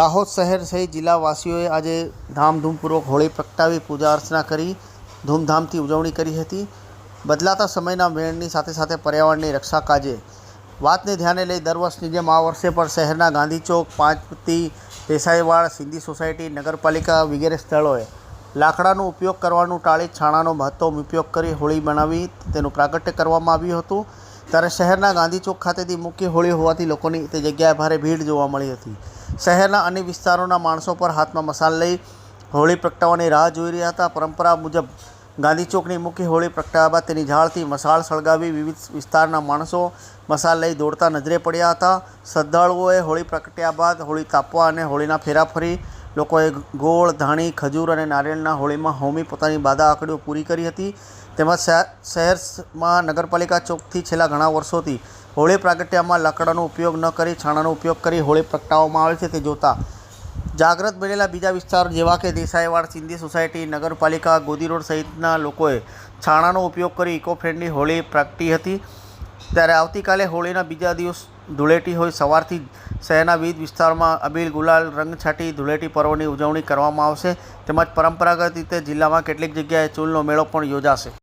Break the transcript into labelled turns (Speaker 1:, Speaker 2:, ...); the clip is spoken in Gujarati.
Speaker 1: દાહોદ શહેર સહિત જિલ્લાવાસીઓએ આજે ધામધૂમપૂર્વક હોળી પ્રગટાવી, પૂજા અર્ચના કરી, ધૂમધામથી ઉજવણી કરી હતી. બદલાતા સમયના મેળની સાથે સાથે પર્યાવરણની રક્ષા કાજે વાતને ધ્યાને લઈ દર વર્ષની જેમ આ વર્ષે પણ શહેરના ગાંધી ચોક પાંચપત્તી દેસાઈવાડ, સિંધી સોસાયટી, નગરપાલિકા વગેરે સ્થળોએ લાકડાનો ઉપયોગ કરવાનું ટાળી, છાણાનો મહત્તમ ઉપયોગ કરી હોળી બનાવી તેનું પ્રાગટ્ય કરવામાં આવ્યું હતું. ત્યારે શહેરના ગાંધી ચોક ખાતેથી મુખ્ય હોળી હોવાથી લોકોની તે જગ્યાએ ભારે ભીડ જોવા મળી હતી. શહેરના અન્ય વિસ્તારોના માણસો પર હાથમાં મસાલ લઈ હોળી પ્રગટાવવાની રાહ જોઈ રહ્યા હતા. પરંપરા મુજબ ગાંધી ચોકની મુખ્ય હોળી પ્રગટાવ્યા બાદ તેની ઝાડથી મસાળ સળગાવી વિવિધ વિસ્તારના માણસો મસાલ લઈ દોડતા નજરે પડ્યા હતા. શ્રદ્ધાળુઓએ હોળી પ્રગટ્યા બાદ હોળી તાપવા અને હોળીના ફેરા ફરી લોકોએ ગોળ, ધાણી, ખજૂર અને નારિયેળના હોળીમાં હોમી પોતાની બાધા આંકડીઓ પૂરી કરી હતી. તેમજ શહેર શહેરમાં નગરપાલિકા ચોકથી છેલ્લા ઘણા વર્ષોથી હોળી પ્રાગટ્યમાં લાકડાનો ઉપયોગ ન કરી, છાણાનો ઉપયોગ કરી હોળી પ્રગટાવવામાં આવે છે. તે જોતા જાગ્રત બનેલા બીજા વિસ્તાર જેવા કે દેસાઈવાડ, સિંધી સોસાયટી, નગરપાલિકા, ગોદી રોડ સહિતના લોકોએ છાણાનો ઉપયોગ કરી ઇકો ફ્રેન્ડલી હોળી પ્રગટી હતી. ત્યારે આવતીકાલે હોળીના બીજા દિવસ ધૂળેટી હોય સવારથી શહેરના વિવિધ વિસ્તારોમાં અબીલ, ગુલાલ રંગ છાંટી ધૂળેટી પર્વની ઉજવણી કરવામાં આવશે. તેમજ પરંપરાગત રીતે જિલ્લામાં કેટલીક જગ્યાએ ચૂલનો મેળો પણ યોજાશે.